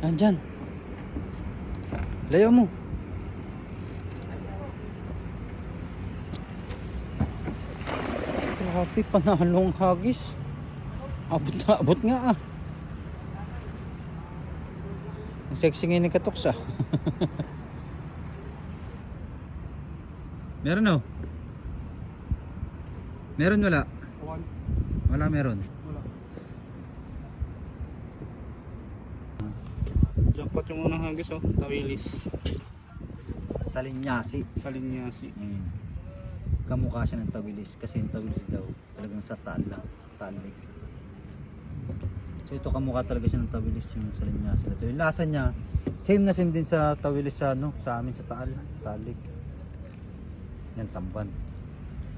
Nandyan. Layo mo. Grabe, panalong hagis. Abot na abot nga ah. Ang sexy ngayon ni Katoks ah. meron oh. Meron wala? Wala meron. Jackpot yung unang hagis oh. Tawilis. Sa linyasi. Sa linyasi. Mm. Kamukha siya ng tawilis kasi yung tawilis daw talagang sa taal lang, talik. So ito kamukha talaga siya ng tawilis yung sa linyasi. Ito yung lasa niya, same na same din sa tawilis sa ano, sa amin sa taal, talik. Yan tamban.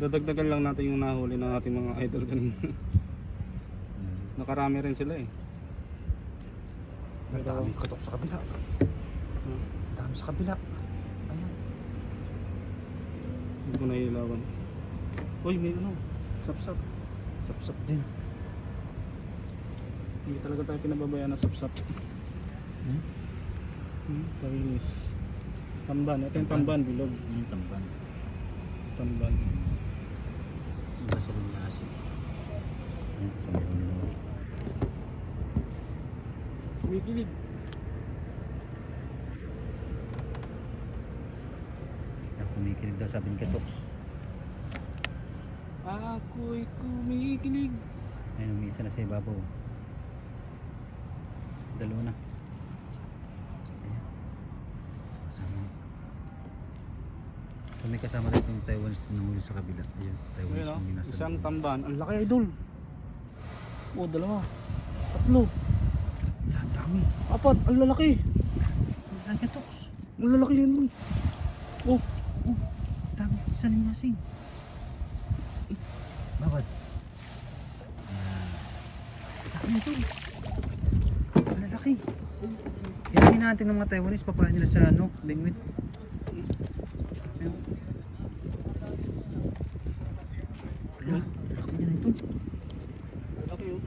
Dadagdagan lang natin yung nahuli ng ating mga idol kanina. Mm. Nakarami rin sila eh. Ang dami katok sa kabila. Hmm. Ang dami sa kabila. Ayan. Hindi ko nailawan. Uy, may ano. Sapsap. Sap-sap din. Hindi talaga tayo pinababayaan ng sapsap. Hmm? Hmm, tawilis. Tamban. Ito yung tamban, bilog. Yung tamban. Tamban. Iba sa linyasi. Ayan, sa meron lang. Kumikilig. Yan, kumikilig daw sabi ni Katoks. Ako'y kumikilig. Ayun, umisa na sa ibabaw. Dalawa na. Ayan. Kasama na. So may kasama rin yung Taiwanese na huli sa kabila. Ayun, Taiwanese Ayun, oh. yung nasa Isang tamban. Ang laki idol. Oh, dalawa. Tatlo. Yan. Apat. Ang lalaki. Ang Katoks. Ang lalaki yun dun. Oh, Oh, dami sa linyasing. Babad. Yan. Dami ito. Ang lalaki. Yan natin ng mga Taiwanese, papain nila sa ano, bingwit. Ayun laki niya na ito. lalaki yun.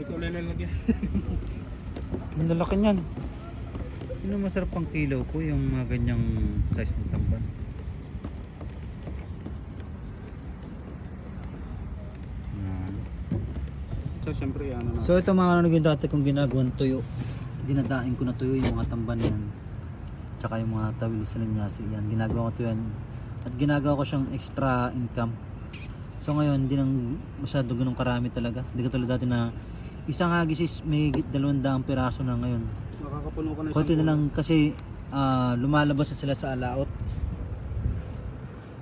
Ulit ko lalagyan. Ang lalaki niyan. Yun ang masarap pang kilo ko, yung mga ganyang size ng tamban. Yan. So, syempre, ano na. So ito mga ano dati kong ginagawang tuyo. Dinadaing ko na tuyo yung mga tamban yan. Tsaka yung mga tawil sa linyasi yan. Ginagawa ko to yan. At ginagawa ko siyang extra income. So ngayon, hindi nang masyado ganun karami talaga. Hindi katulad dati na isang hagis is may dalawang daang piraso na ngayon. Makakapuno ka na Konti na lang kasi ah, lumalabas na sila sa alaot.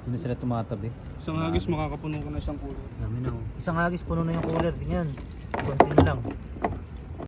Hindi na sila tumatabi. Isang hagis makakapuno ka na isang kulo. Dami na oh. Isang hagis puno na yung cooler. Ganyan. Konti na lang.